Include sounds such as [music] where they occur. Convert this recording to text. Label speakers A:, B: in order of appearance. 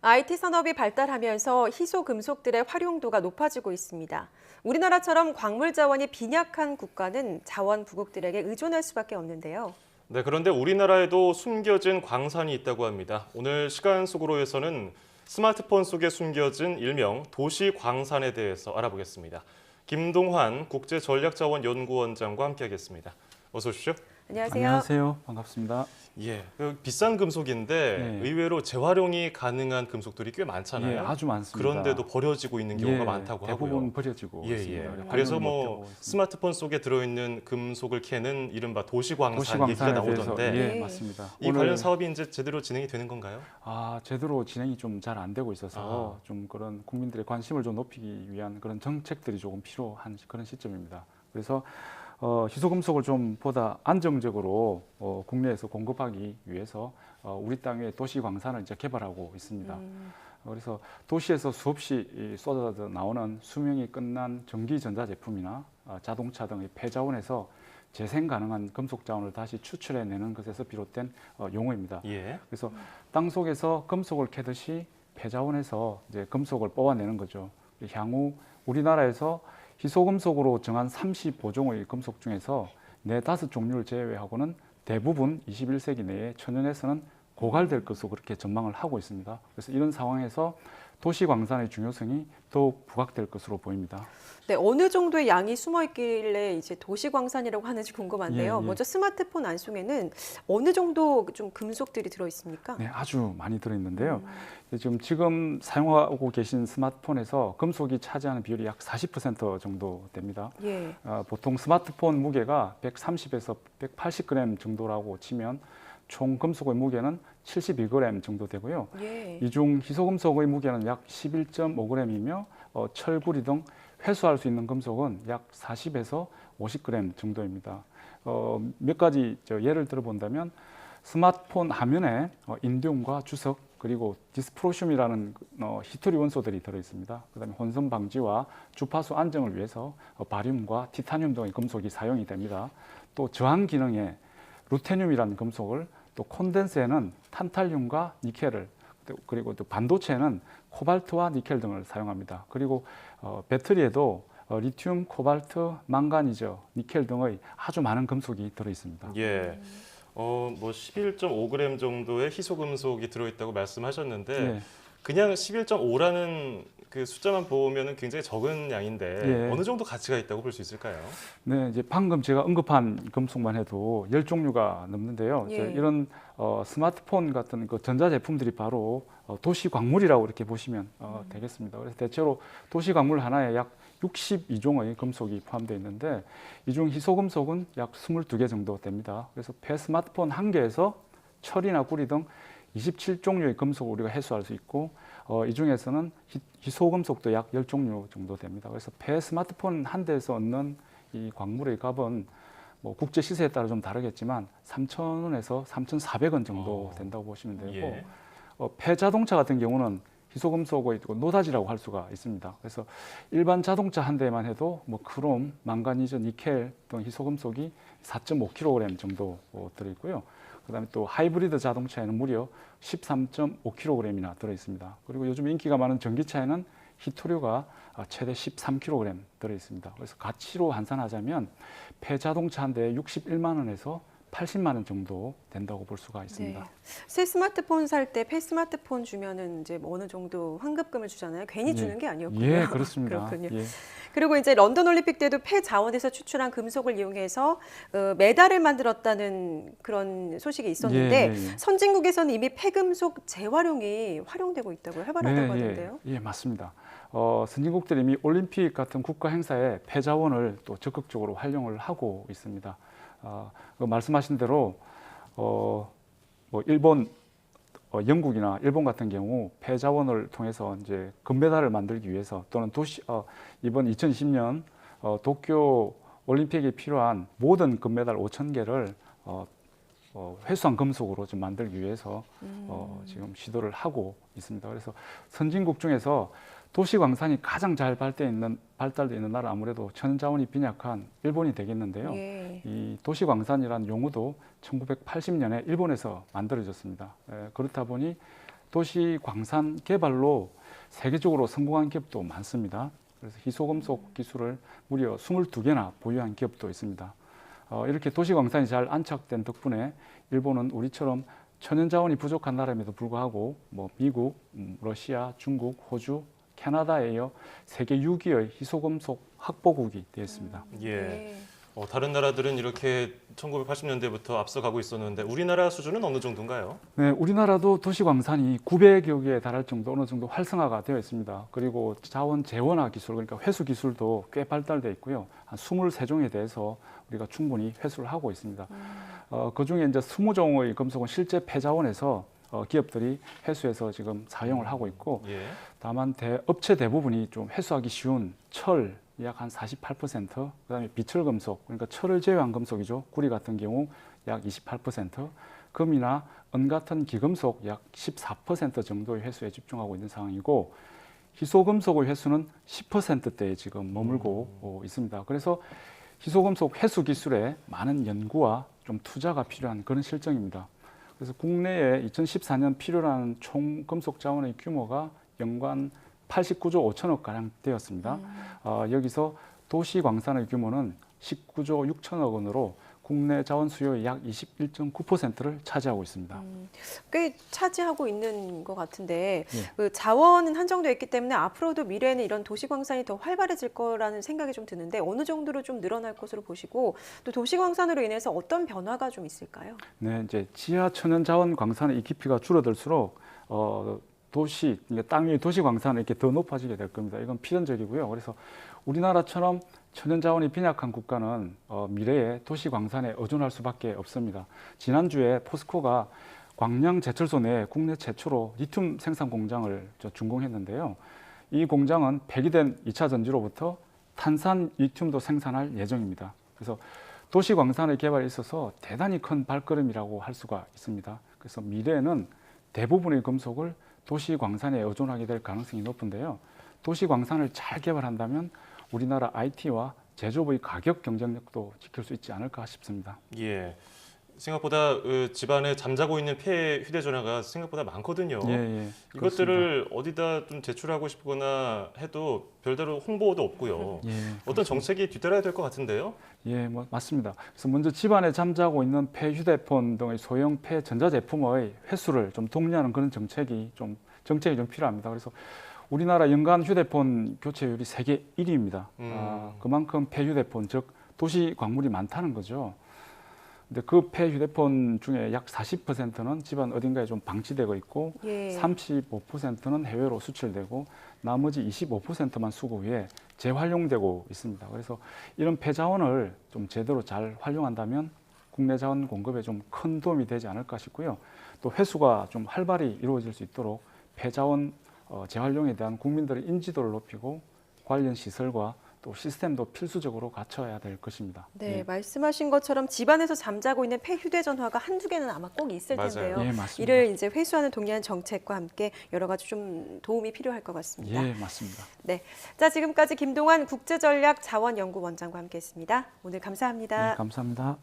A: IT 산업이 발달하면서 희소 금속들의 활용도가 높아지고 있습니다. 우리나라처럼 광물 자원이 빈약한 국가는 자원 부국들에게 의존할 수밖에 없는데요.
B: 네, 그런데 우리나라에도 숨겨진 광산이 있다고 합니다. 오늘 시간 속으로에서는 스마트폰 속에 숨겨진 일명 도시 광산에 대해서 알아보겠습니다. 김동환 국제전략자원연구원장과 함께하겠습니다. 어서 오십시오.
A: 안녕하세요.
C: 안녕하세요. 반갑습니다.
B: 예, 그 비싼 금속인데
C: 네.
B: 의외로 재활용이 가능한 금속들이 꽤 많잖아요.
C: 예, 아주 많습니다.
B: 그런데도 버려지고 있는 경우가
C: 예,
B: 많다고
C: 대부분
B: 하고요.
C: 버려지고
B: 예,
C: 있습니다.
B: 예. 그래서
C: 못
B: 뭐. 스마트폰 속에 들어있는 금속을 캐는 이른바 도시광산, 얘기가
C: 도시광산에 대해서
B: 나오던데
C: 예,
A: 네.
C: 맞습니다.
B: 이 관련 사업이 이제 제대로 진행이 되는 건가요?
C: 아 제대로 진행이 좀 잘 안 되고 있어서
B: 아.
C: 좀 그런 국민들의 관심을 좀 높이기 위한 그런 정책들이 조금 필요한 그런 시점입니다. 그래서 어, 희소금속을 좀 보다 안정적으로 어, 국내에서 공급하기 위해서 어, 우리 땅에 도시 광산을 이제 개발하고 있습니다.
A: 음,
C: 어, 그래서 도시에서 수없이 이 쏟아져 나오는 수명이 끝난 전기 전자 제품이나 어, 자동차 등의 폐자원에서 재생 가능한 금속 자원을 다시 추출해내는 것에서 비롯된 어, 용어입니다.
B: 예.
C: 그래서 땅 속에서 금속을 캐듯이 폐자원에서 이제 금속을 뽑아내는 거죠. 향후 우리나라에서 희소금속으로 정한 35종의 금속 중에서 네 다섯 종류를 제외하고는 대부분 21세기 내에 천연에서는 고갈될 것으로 그렇게 전망을 하고 있습니다. 그래서 이런 상황에서 도시 광산의 중요성이 더욱 부각될 것으로 보입니다.
A: 네, 어느 정도의 양이 숨어 있길래 이제 도시 광산이라고 하는지 궁금한데요.
C: 예, 예.
A: 먼저 스마트폰 안속에는 어느 정도 좀 금속들이 들어 있습니까?
C: 네, 아주 많이 들어 있는데요. 지금 지금 사용하고 계신 스마트폰에서 금속이 차지하는 비율이 약 40% 정도 됩니다.
A: 예.
C: 어, 보통 스마트폰 무게가 130에서 180g 정도라고 치면 총 금속의 무게는 72g 정도 되고요.
A: 예.
C: 이중 희소금속의 무게는 약 11.5g이며 어, 철구리 등 회수할 수 있는 금속은 약 40에서 50g 정도입니다. 어, 몇 가지 저 예를 들어 본다면 스마트폰 화면에 어, 인디움과 주석 그리고 디스프로슘이라는 어, 히토리 원소들이 들어 있습니다. 그다음에 혼선 방지와 주파수 안정을 위해서 어, 바륨과 티타늄 등의 금속이 사용이 됩니다. 또 저항 기능에 루테늄이라는 금속을 또 콘덴스에는 탄탈륨과 니켈을 또 그리고 또 반도체는 코발트와 니켈 등을 사용합니다. 그리고 어, 배터리에도 어, 리튬, 코발트, 망가니즈, 니켈 등의 아주 많은 금속이 들어 있습니다.
B: 예. 어, 뭐 11.5g 정도의 희소금속이 들어 있다고 말씀하셨는데
C: 예.
B: 그냥 11.5라는 그 숫자만 보면은 굉장히 적은 양인데
C: 예.
B: 어느 정도 가치가 있다고 볼 수 있을까요?
C: 네, 이제 방금 제가 언급한 금속만 해도 열 종류가 넘는데요.
A: 예.
C: 이제 이런 어, 스마트폰 같은 그 전자 제품들이 바로 어, 도시 광물이라고 이렇게 보시면 어, 되겠습니다. 그래서 대체로 도시 광물 하나에 약 62종의 금속이 포함되어 있는데 이 중 희소금속은 약 22개 정도 됩니다. 그래서 폐 스마트폰 한 개에서 철이나 구리 등 27종류의 금속을 우리가 해소할 수 있고 어, 이 중에서는 희, 희소금속도 약 10종류 정도 됩니다. 그래서 폐 스마트폰 한 대에서 얻는 이 광물의 값은 뭐 국제 시세에 따라 좀 다르겠지만 3,000원에서 3,400원 정도
B: 어.
C: 된다고 보시면 되고
B: 예.
C: 어, 폐 자동차 같은 경우는 희소금속의 그 노다지라고 할 수가 있습니다. 그래서 일반 자동차 한 대만 해도 뭐 크롬, 망가니즈, 니켈 등 희소금속이 4.5kg 정도 어, 들어 있고요. 그다음에 또 하이브리드 자동차에는 무려 13.5kg이나 들어 있습니다. 그리고 요즘 인기가 많은 전기차에는 히토류가 아, 최대 13kg 들어 있습니다. 그래서 가치로 환산하자면 폐자동차 한 대에 61만 원에서 80만 원 정도 된다고 볼 수가 있습니다.
A: 네. 새 스마트폰 살 때 폐 스마트폰 주면은 이제 뭐 어느 정도 환급금을 주잖아요. 괜히
C: 예.
A: 주는 게 아니었군요.
C: 예, 그렇습니다. [laughs]
A: 그렇군요.
C: 예.
A: 그리고 이제 런던 올림픽 때도 폐 자원에서 추출한 금속을 이용해서 어, 메달을 만들었다는 그런 소식이 있었는데
C: 예, 예, 예.
A: 선진국에서는 이미 폐금속 재활용이 활용되고 있다고 활발하다고
C: 예,
A: 하는데요.
C: 예, 맞습니다. 어, 선진국들이 이미 올림픽 같은 국가 행사에 폐자원을 또 적극적으로 활용을 하고 있습니다. 어, 그 말씀하신 대로 어, 뭐 일본, 어, 영국이나 일본 같은 경우 폐자원을 통해서 이제 금메달을 만들기 위해서 또는 도시 어, 이번 2020년 어, 도쿄 올림픽에 필요한 모든 금메달 5천 개를 어, 어, 회수한 금속으로 좀 만들기 위해서 어, 지금 시도를 하고 있습니다. 그래서 선진국 중에서 도시 광산이 가장 잘 발달 있는 발달돼 있는 나라 아무래도 천자원이 빈약한 일본이 되겠는데요.
A: 예.
C: 이 도시 광산이라는 용어도 1980년에 일본에서 만들어졌습니다. 에, 그렇다 보니 도시 광산 개발로 세계적으로 성공한 기업도 많습니다. 그래서 희소금속 기술을 무려 22개나 보유한 기업도 있습니다. 어, 이렇게 도시 광산이 잘 안착된 덕분에 일본은 우리처럼 천연 자원이 부족한 나라임에도 불구하고 뭐 미국, 음, 러시아, 중국, 호주, 캐나다에 이어 세계 6위의 희소금속 확보국이 되었습니다.
B: 예.
A: 네.
B: 어, 다른 나라들은 이렇게 1980년대부터 앞서가고 있었는데 우리나라 수준은 어느 정도인가요?
C: 네, 우리나라도 도시 광산이 900여 개에 달할 정도 어느 정도 활성화가 되어 있습니다. 그리고 자원 재원화 기술 그러니까 회수 기술도 꽤 발달돼 있고요. 한 23종에 대해서 우리가 충분히 회수를 하고 있습니다. 어, 그중에 이제 20종의 금속은 실제 폐자원에서 어, 기업들이 회수해서 지금 사용을 하고 있고
B: 예.
C: 다만 대, 업체 대부분이 좀 회수하기 쉬운 철 약 한 48%, 그다음에 비철 금속 그러니까 철을 제외한 금속이죠. 구리 같은 경우 약 28%, 금이나 은 같은 기금속 약 14% 정도의 회수에 집중하고 있는 상황이고 희소금속의 회수는 10%대에 지금 머물고 어, 있습니다. 그래서 희소금속 회수 기술에 많은 연구와 좀 투자가 필요한 그런 실정입니다. 그래서 국내에 2014년 필요로 하는 총 금속 자원의 규모가 연간 89조 5천억 가량 되었습니다. 어, 여기서 도시 광산의 규모는 19조 6천억 원으로 국내 자원 수요의 약 21.9%를 차지하고 있습니다.
A: 꽤 차지하고 있는 것 같은데
C: 예.
A: 그 자원은 한정되어 있기 때문에 앞으로도 미래에는 이런 도시광산이 더 활발해질 거라는 생각이 좀 드는데 어느 정도로 좀 늘어날 것으로 보시고 또 도시광산으로 인해서 어떤 변화가 좀 있을까요?
C: 네, 이제 지하 천연 자원 광산의 이 깊이가 줄어들수록 어, 도시 땅 위의 도시 광산은 이렇게 더 높아지게 될 겁니다. 이건 필연적이고요. 그래서 우리나라처럼 천연 자원이 빈약한 국가는 어, 미래에 도시 광산에 의존할 수밖에 없습니다. 지난주에 포스코가 광양 제철소 내에 국내 최초로 리튬 생산 공장을 저 준공했는데요. 이 공장은 폐기된 2차 전지로부터 탄산 리튬도 생산할 예정입니다. 그래서 도시 광산의 개발에 있어서 대단히 큰 발걸음이라고 할 수가 있습니다. 그래서 미래에는 대부분의 금속을 도시 광산에 의존하게 될 가능성이 높은데요. 도시 광산을 잘 개발한다면 우리나라 IT와 제조업의 가격 경쟁력도 지킬 수 있지 않을까 싶습니다.
B: 예. 생각보다 어, 집안에 잠자고 있는 폐 휴대전화가 생각보다 많거든요.
C: 예, 예.
B: 이것들을 어디다 좀 제출하고 싶거나 해도 별다른 홍보도 없고요.
C: 예,
B: 어떤 정책이 뒤따라야 될 것 같은데요.
C: 예, 뭐 맞습니다. 그래서 먼저 집안에 잠자고 있는 폐 휴대폰 등의 소형 폐 전자제품의 회수를 좀 독려하는 그런 정책이 좀 정책이 좀 필요합니다. 그래서 우리나라 연간 휴대폰 교체율이 세계 1위입니다.
B: 음.
C: 아, 그만큼 폐 휴대폰 즉 도시 광물이 많다는 거죠. 근데 그 폐 휴대폰 중에 약 40%는 집안 어딘가에 좀 방치되고 있고
A: 예.
C: 35%는 해외로 수출되고 나머지 25%만 수거 후에 재활용되고 있습니다. 그래서 이런 폐자원을 좀 제대로 잘 활용한다면 국내 자원 공급에 좀 큰 도움이 되지 않을까 싶고요. 또 회수가 좀 활발히 이루어질 수 있도록 폐자원 어, 재활용에 대한 국민들의 인지도를 높이고 관련 시설과 또 시스템도 필수적으로 갖춰야 될 것입니다.
A: 네,
C: 예.
A: 말씀하신 것처럼 집안에서 잠자고 있는 폐 휴대전화가 한두 개는 아마 꼭 있을
B: 맞아요.
A: 텐데요.
C: 예, 맞습니다.
A: 이를 이제 회수하는 독려한 정책과 함께 여러 가지 좀 도움이 필요할 것 같습니다.
C: 예, 맞습니다.
A: 네, 자 지금까지 김동환 국제전략자원연구원장과 함께했습니다. 오늘 감사합니다.
C: 네, 감사합니다.